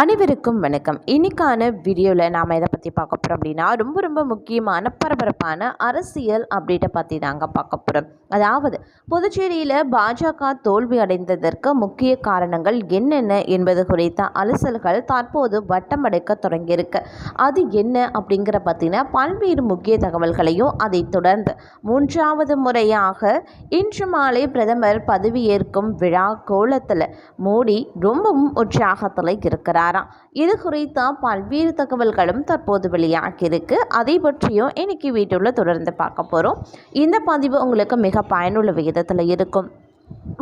அனைவருக்கும் வணக்கம். இன்னைக்கான வீடியோவில் நாம் எதை பற்றி பார்க்க போகிறோம் அப்படின்னா ரொம்ப ரொம்ப முக்கியமான பரபரப்பான அரசியல் அப்டேட்டை பற்றி தாங்க பார்க்க போகிறோம் அதாவது புதுச்சேரியில் பாஜக தோல்வி அடைந்ததற்கு முக்கிய காரணங்கள் என்னென்ன என்பது குறித்த அலசல்கள் தற்போது வட்டமடைக்க தொடங்கியிருக்கு. அது என்ன அப்படிங்கிற பற்றின பல்வேறு முக்கிய தகவல்களையும் அதைத் தொடர்ந்து மூன்றாவது முறையாக இன்று மாலை பிரதமர் பதவியேற்கும் விழா கோலத்தில் மோடி ரொம்பவும் உற்சாகத்தில் இருக்கிறாராம் இது குறித்த பல்வேறு தகவல்களும் தற்போது வெளியாகியிருக்கு. அதை பற்றியும் இன்னைக்கு வீடியோவில் தொடர்ந்து பார்க்க போகிறோம் இந்த பதிவு உங்களுக்கு மிக பயனுள்ள விகிதத்தில் இருக்கும்.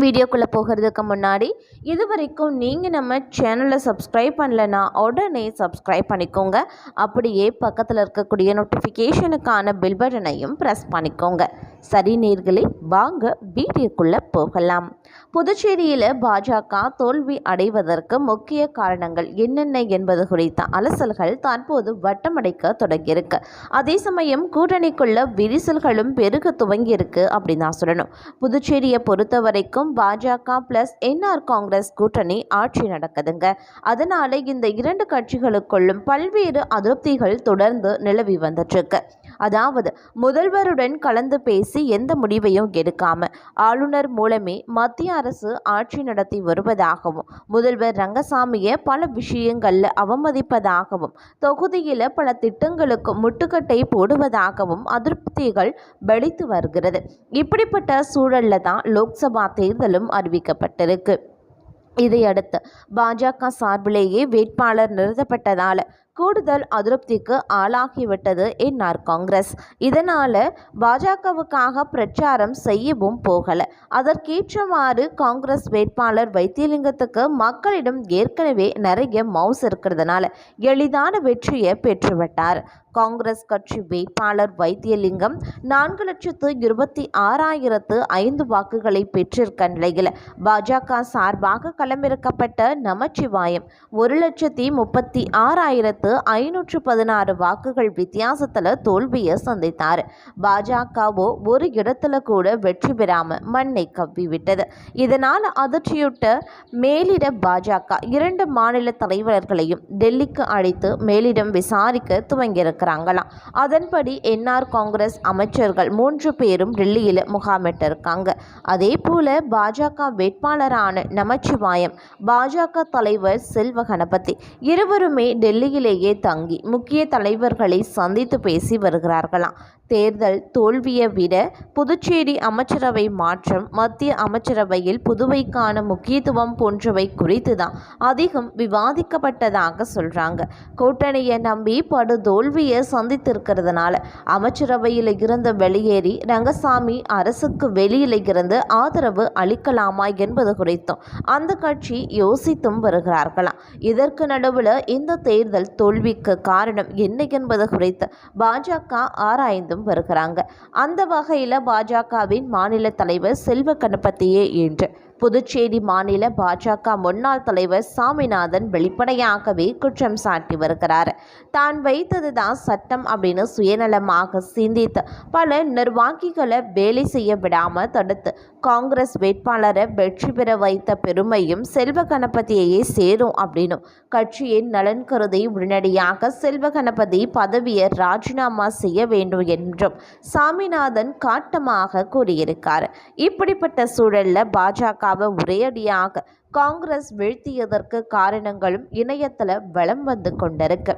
வீடியோக்குள்ளே போகிறதுக்கு முன்னாடி இது வரைக்கும் நீங்கள் நம்ம சேனலை சப்ஸ்கிரைப் பண்ணலைன்னா உடனே சப்ஸ்கிரைப் பண்ணிக்கோங்க. அப்படியே பக்கத்தில் இருக்கக்கூடிய நோட்டிஃபிகேஷனுக்கான பில் பட்டனையும் ப்ரெஸ் பண்ணிக்கோங்க. சரி நேர்களே வாங்க வீடியோக்குள்ளே போகலாம். புதுச்சேரியில் பாஜக தோல்வி அடைவதற்கு முக்கிய காரணங்கள் என்னென்ன என்பது குறித்த அலசல்கள் தற்போது வட்டமடைக்க தொடங்கியிருக்கு. அதே சமயம் கூட்டணிக்குள்ள விரிசல்களும் பெருக துவங்கியிருக்கு அப்படின்னு தான் சொல்லணும். புதுச்சேரியை பொறுத்த வரைக்கும் பாஜக ப்ளஸ் என்ஆர் காங்கிரஸ் கூட்டணி ஆட்சி நடக்குதுங்க. அதனால இந்த இரண்டு கட்சிகளுக்குள்ளும் பல்வேறு அதிருப்திகள் தொடர்ந்து நிலவி வந்துட்டுருக்கு அதாவது முதல்வருடன் கலந்து பேசி எந்த முடிவையும் எடுக்காம ஆளுநர் மூலமே மத்திய அரசு ஆட்சி நடத்தி வருவதாகவும் முதல்வர் ரங்கசாமியை பல விஷயங்களில் அவமதிப்பதாகவும் தொகுதியில் பல திட்டங்களுக்கு முட்டுக்கட்டை போடுவதாகவும் அதிருப்திகள் வெடித்து வருகிறது. இப்படிப்பட்ட சூழல்ல தான் லோக்சபா தேர்தலும் அறிவிக்கப்பட்டிருக்கு. இதையடுத்து பாஜக சார்பிலேயே வேட்பாளர் நிறுத்தப்பட்டதால் கூடுதல் அதிருப்திக்கு ஆளாகிவிட்டது என்ஆர் காங்கிரஸ். இதனால் பாஜகவுக்காக பிரச்சாரம் செய்யவும் போகலை. அதற்கேற்றவாறு காங்கிரஸ் வேட்பாளர் வைத்தியலிங்கத்துக்கு மக்களிடம் ஏற்கனவே நிறைய மவுஸ் இருக்கிறதுனால எளிதான வெற்றியை பெற்றுவிட்டார். காங்கிரஸ் கட்சி வேட்பாளர் வைத்தியலிங்கம் நான்கு லட்சத்து இருபத்தி ஆறாயிரத்து ஐந்து வாக்குகளை பெற்றிருக்க நிலையில் பாஜக சார்பாக களமிறக்கப்பட்ட நமச்சிவாயம் ஒரு லட்சத்தி முப்பத்தி ஆறாயிரத்து ஐநூற்று பதினாறு வாக்குகள் வித்தியாசத்தில் தோல்வியை சந்தித்தார். பாஜகவோ ஒரு இடத்துல கூட வெற்றி பெறாம மண்ணை கவ்விவிட்டது இதனால் அதிர்ச்சியுட்ட மேலிட பாஜக இரண்டு மாநில தலைவர்களையும் டெல்லிக்கு அழைத்து மேலிடம் விசாரிக்க துவங்கியிருக்கிறாங்களாம். அதன்படி என்ஆர் காங்கிரஸ் அமைச்சர்கள் மூன்று பேரும் டெல்லியில் முகாமிட்டிருக்காங்க அதே போல பாஜக வேட்பாளரான நமச்சிவாயம் பாஜக தலைவர் செல்வ கணபதி இருவருமே வீட்டிலேயே தங்கி முக்கிய தலைவர்களை சந்தித்து பேசி வருகிறார்களாம். தேர்தல் தோல்வியை விட புதுச்சேரி அமைச்சரவை மாற்றம் மத்திய அமைச்சரவையில் புதுவைக்கான முக்கியத்துவம் போன்றவை குறித்து தான் அதிகம் விவாதிக்கப்பட்டதாக சொல்கிறாங்க கூட்டணியை நம்பி படு தோல்வியை சந்தித்திருக்கிறதுனால அமைச்சரவையில் இருந்து வெளியேறி ரங்கசாமி அரசுக்கு வெளியில் இருந்து ஆதரவு அளிக்கலாமா என்பது குறித்தும் அந்த கட்சி யோசித்தும் வருகிறார்களாம் இதற்கு நடுவில் இந்த தேர்தல் தோல்விக்கு காரணம் என்ன என்பது குறித்து பாஜக ஆராய்ந்து செய்தும் வருகிறாங்க. அந்த வகையில் பாஜகவின் மாநில தலைவர் செல்வ கணபதியே என்று புதுச்சேரி மாநில பாஜக முன்னாள் தலைவர் சாமிநாதன் வெளிப்படையாகவே குற்றம் சாட்டி வருகிறார். தான் வைத்தது தான் சட்டம் அப்படின்னு சுயநலமாக சிந்தித்து பல நிர்வாகிகளை வேலை செய்ய விடாமல் தடுத்து காங்கிரஸ் வேட்பாளரை வெற்றி பெற வைத்த பெருமையும் செல்வ கணபதியையே சேரும் அப்படின்னும் கட்சியின் நலன் கருதி உடனடியாக செல்வ கணபதி பதவியை ராஜினாமா செய்ய வேண்டும் என்றும் சாமிநாதன் காட்டமாக கூறியிருக்கார். இப்படிப்பட்ட சூழலில் பாஜக பாஜகவை ஒரேடியாக காங்கிரஸ் வீழ்த்தியதற்கு காரணங்களும் இணையத்தில் வலம் வந்து கொண்டிருக்கு.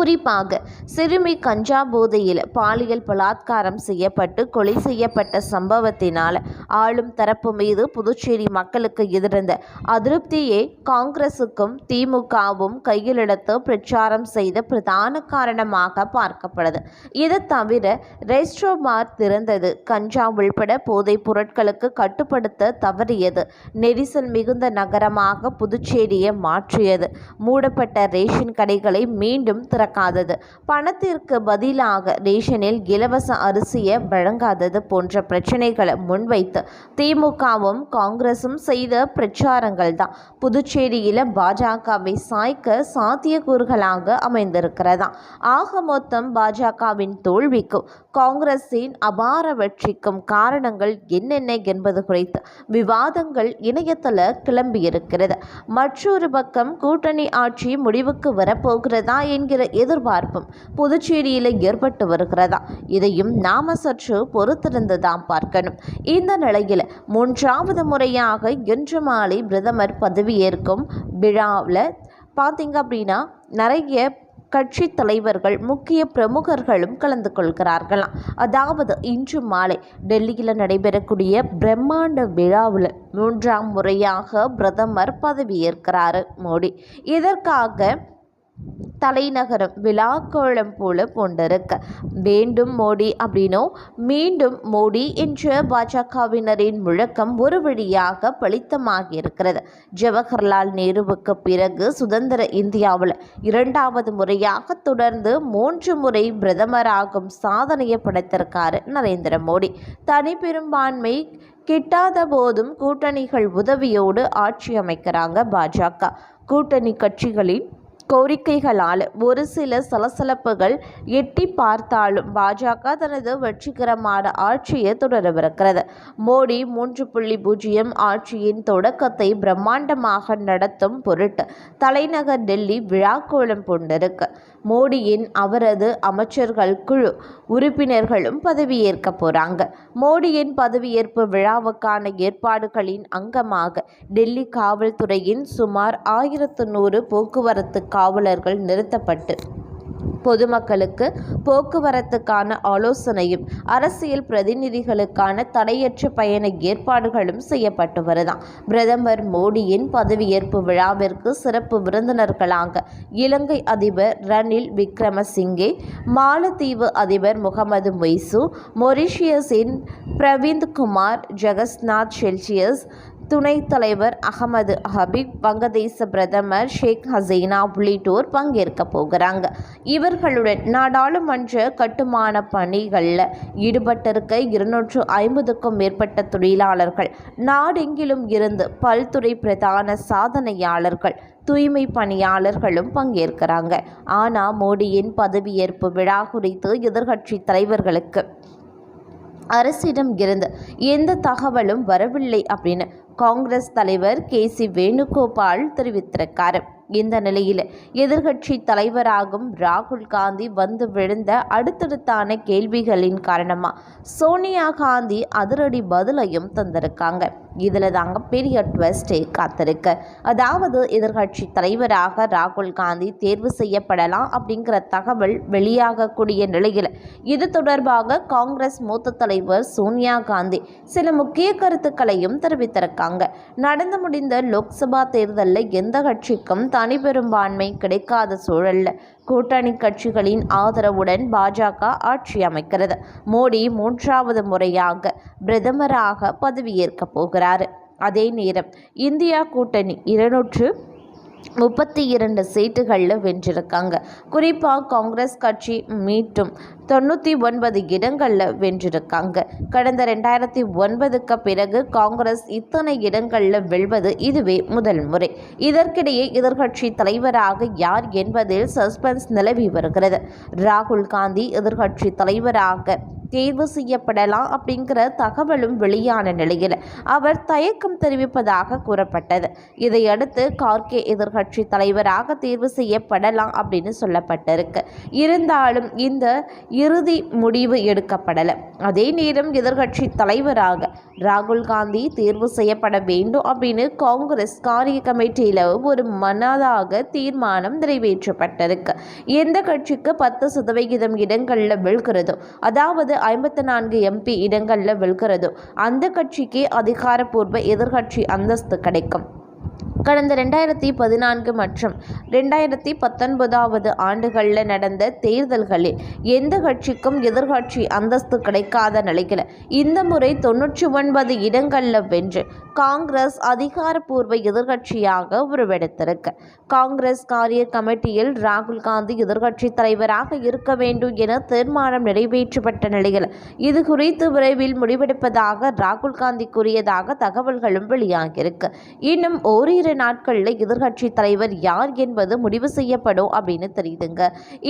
குறிப்பாக சிறுமி கஞ்சா போதையில் பாலியல் பலாத்காரம் செய்யப்பட்டு கொலை செய்யப்பட்ட சம்பவத்தினால் ஆளும் தரப்பு மீது புதுச்சேரி மக்களுக்கு எதிர்ந்த அதிருப்தியே காங்கிரசுக்கும் திமுகவும் கையிலெடுத்து பிரச்சாரம் செய்த பிரதான காரணமாக பார்க்கப்படுது. இது தவிர ரெஸ்ட்ரோமார் திறந்தது. கஞ்சா உள்பட போதைப் பொருட்களுக்கு கட்டுப்படுத்த தவறியது. நெரிசல் மிகுந்த நகரமாக புதுச்சேரியை மாற்றியது. மூடப்பட்ட ரேஷன் கடைகளை மீண்டும் திற நடக்காதது. பணத்திற்கு பதிலாக ரேஷனில் இலவச அரிசியை வழங்காதது போன்ற பிரச்சனைகளை முன்வைத்து திமுகவும் காங்கிரசும் செய்த பிரச்சாரங்கள் தான். புதுச்சேரியில் பாஜகவை சாய்க்க சாத்தியக்கூறுகளாக அமைந்திருக்கிறதா? ஆக மொத்தம் பாஜகவின் தோல்விக்கும் காங்கிரசின் அபார வெற்றிக்கும் காரணங்கள் என்னென்ன என்பது குறித்து விவாதங்கள் இணையத்தில் கிளம்பியிருக்கிறது. மற்றொரு பக்கம் கூட்டணி ஆட்சி முடிவுக்கு வரப்போகிறதா என்கிற எதிர்பார்ப்பும் புதுச்சேரியில் ஏற்பட்டு வருகிறதா? இதையும் நாம சற்று பொறுத்திருந்து தான் பார்க்கணும். இந்த நிலையில் மூன்றாவது முறையாக இன்று மாலை பிரதமர் பதவியேற்கும் விழாவில் பார்த்தீங்க அப்படின்னா நிறைய கட்சி தலைவர்கள் முக்கிய பிரமுகர்களும் கலந்து கொள்கிறார்களாம் அதாவது இன்று மாலை டெல்லியில் நடைபெறக்கூடிய பிரம்மாண்ட விழாவில் மூன்றாம் முறையாக பிரதமர் பதவியேற்கிறாரு மோடி. இதற்காக தலைநகரம் விழாக்கோளம் போல கொண்டிருக்க வேண்டும் மோடி அப்படின்னோ மீண்டும் மோடி என்ற பாஜகவினரின் முழக்கம் ஒரு வழியாக பலித்தமாகி இருக்கிறது ஜவஹர்லால் நேருவுக்கு பிறகு சுதந்திர இந்தியாவில் இரண்டாவது முறையாக தொடர்ந்து மூன்று முறை பிரதமராகும் சாதனையை படைத்திருக்காரு நரேந்திர மோடி. தனி பெரும்பான்மை கிட்டாத போதும் கூட்டணிகள் உதவியோடு ஆட்சி அமைக்கிறாங்க பாஜக. கூட்டணி கட்சிகளின் கோரிக்கைகளால் ஒரு சில சலசலப்புகள் எட்டி பார்த்தாலும் பாஜக தனது வெற்றிகரமான ஆட்சியை தொடரவிருக்கிறது. மோடி மூன்று புள்ளி பூஜ்ஜியம் ஆட்சியின் தொடக்கத்தை பிரம்மாண்டமாக நடத்தும் பொருட்டு தலைநகர் டெல்லி விழாக்கோலம் கொண்டிருக்கு மோடியின் அவரது அமைச்சர்கள் குழு உறுப்பினர்களும் பதவியேற்க போறாங்க. மோடியின் பதவியேற்பு விழாவுக்கான ஏற்பாடுகளின் அங்கமாக டெல்லி காவல்துறையின் சுமார் ஆயிரத்து நூறு போக்குவரத்து காவலர்கள் நிறுத்தப்பட்டு. பொதுமக்களுக்கு போக்குவரத்துக்கான ஆலோசனையும் அரசியல் பிரதிநிதிகளுக்கான தடையற்ற பயண ஏற்பாடுகளும் செய்யப்பட்டு வருதாம். பிரதமர் மோடியின் பதவியேற்பு விழாவிற்கு சிறப்பு விருந்தினர்களாக இலங்கை அதிபர் ரணில் விக்ரமசிங்கே மாலத்தீவு அதிபர் முகமது மொய்சு மொரிஷியஸின் பிரவிந்த் குமார் ஜெகஸ்நாத் செல்சியஸ் துணைத் தலைவர் அகமது ஹபீப் வங்கதேச பிரதமர் ஷேக் ஹசீனா உள்ளிட்டோர் பங்கேற்க போகிறாங்க. இவர்களுடன் நாடாளுமன்ற கட்டுமான பணிகளில் ஈடுபட்டிருக்க இருநூற்று ஐம்பதுக்கும் மேற்பட்ட தொழிலாளர்கள் நாடெங்கிலும் இருந்து பல்துறை பிரதான சாதனையாளர்கள் தூய்மை பணியாளர்களும் பங்கேற்கிறாங்க. ஆனால் மோடியின் பதவியேற்பு விழா குறித்து எதிர்க்கட்சி தலைவர்களுக்கு அரசிடம் இருந்து எந்த தகவலும் வரவில்லை அப்படின்னு காங்கிரஸ் தலைவர் கே சி வேணுகோபால் தெரிவித்திருக்கார். இந்த நிலையில் எதிர்கட்சி தலைவராகும் ராகுல் காந்தி வந்து விழுந்த அடுத்தடுத்தான கேள்விகளின் காரணமாக சோனியா காந்தி அதிரடி பதிலையும் தந்திருக்காங்க. இதில் தாங்க பெரிய ட்வெஸ்டே காத்திருக்கு. அதாவது எதிர்கட்சி தலைவராக ராகுல் காந்தி தேர்வு செய்யப்படலாம் அப்படிங்கிற தகவல் வெளியாகக்கூடிய நிலையில் இது தொடர்பாக காங்கிரஸ் மூத்த தலைவர் சோனியா காந்தி சில முக்கிய கருத்துக்களையும் தெரிவித்திருக்காங்க. நடந்து முடிந்த லோக்சபா தேர்தலில் எந்த கட்சிக்கும் தனி பெரும்பான்மை கிடைக்காத சூழலில் கூட்டணி கட்சிகளின் ஆதரவுடன் பாஜக ஆட்சி அமைக்கிறது. மோடி மூன்றாவது முறையாக பிரதமராக பதவியேற்கப் போகிறார். அதே நேரம் இந்தியா கூட்டணி இருநூற்று முப்பத்தி இரண்டு சீட்டுகளில் வென்றிருக்காங்க. குறிப்பாக காங்கிரஸ் கட்சி மீட்டும் தொண்ணூற்றி ஒன்பது இடங்களில் வென்றிருக்காங்க. கடந்த ரெண்டாயிரத்தி ஒன்பதுக்கு பிறகு காங்கிரஸ் இத்தனை இடங்களில் வெல்வது இதுவே முதல் முறை. இதற்கிடையே எதிர்கட்சி தலைவராக யார் என்பதில் சஸ்பென்ஸ் நிலவி வருகிறது. ராகுல் காந்தி எதிர்கட்சி தலைவராக தேர்வு செய்யப்படலாம் அப்படிங்கிற தகவலும் வெளியான நிலையில் அவர் தயக்கம் தெரிவிப்பதாக கூறப்பட்டது. இதையடுத்து கார்கே எதிர்கட்சி தலைவராக தேர்வு செய்யப்படலாம் அப்படின்னு சொல்லப்பட்டிருக்கு. இருந்தாலும் இந்த இறுதி முடிவு எடுக்கப்படலை. அதே நேரம் எதிர்கட்சி தலைவராக ராகுல் காந்தி தேர்வு செய்யப்பட வேண்டும் அப்படின்னு காங்கிரஸ் காரிய கமிட்டியில் ஒரு மனதாக தீர்மானம் நிறைவேற்றப்பட்டிருக்கு. எந்த கட்சிக்கு பத்து சதவிகிதம் இடங்களில் வெல்கிறதோ அதாவது ஐம்பத்தி நான்கு எம்பி இடங்களில் வெல்கிறதோ அந்த கட்சிக்கு அதிகாரப்பூர்வ எதிர்கட்சி அந்தஸ்து கிடைக்கும். கடந்த ரெண்டாயிரத்தி பதினான்கு மற்றும் ரெண்டாயிரத்தி பத்தொன்பதாவது ஆண்டுகளில் நடந்த தேர்தல்களில் எந்த கட்சிக்கும் எதிர்கட்சி அந்தஸ்து கிடைக்காத நிலையில் இந்த முறை தொன்னூற்றி ஒன்பது இடங்களில் வென்று காங்கிரஸ் அதிகாரப்பூர்வ எதிர்கட்சியாக உருவெடுத்திருக்கு. காங்கிரஸ் காரிய கமிட்டியில் ராகுல் காந்தி எதிர்கட்சி தலைவராக இருக்க வேண்டும் என தீர்மானம் நிறைவேற்றப்பட்ட நிலையில் இது குறித்து விரைவில் முடிவெடுப்பதாக ராகுல் காந்தி கூறியதாக தகவல்களும் வெளியாகியிருக்கு. இன்னும் ஓரிரு நாட்களில் எதிர்க்கட்சி தலைவர் யார் என்பது முடிவு செய்யப்படும் அப்படின்னு தெரியுதுங்க.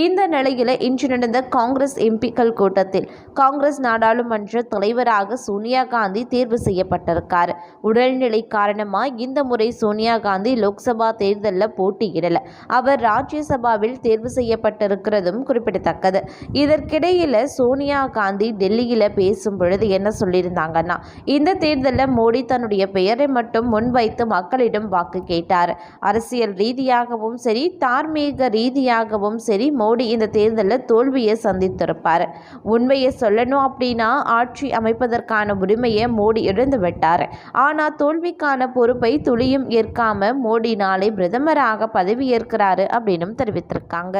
இந்த நிலையில் இன்று நடந்த காங்கிரஸ் எம்பிக்கள் கூட்டத்தில் காங்கிரஸ் நாடாளுமன்ற தலைவராக சோனியா காந்தி தேர்வு செய்யப்பட்டிருக்கார். உடல்நிலை காரணமாக இந்த முறை சோனியா காந்தி லோக்சபா தேர்தலில் போட்டியிடல. அவர் ராஜ்யசபாவில் தேர்வு செய்யப்பட்டிருக்கிறதும் குறிப்பிடத்தக்கது. இதற்கிடையில் சோனியா காந்தி டெல்லியில் பேசும் பொழுது என்ன சொல்லியிருந்தாங்கன்னா இந்த தேர்தலில் மோடி தன்னுடைய பெயரை மட்டும் முன்வைத்து மக்களிடம் வாக்கு கேட்டார். அரசியல் ரீதியாகவும் சரி தார்மீக ரீதியாகவும் சரி மோடி இந்த தேர்தலில் தோல்வியை சந்தித்திருப்பார். உண்மையை சொல்லணும் அப்படின்னா ஆட்சி அமைப்பதற்கான உரிமையை மோடி இழந்து விட்டார். ஆனால் தோல்விக்கான பொறுப்பை துளியும் ஏற்காம மோடி நாளை பிரதமராக பதவியேற்கிறாரு அப்படின்னும் தெரிவித்திருக்காங்க.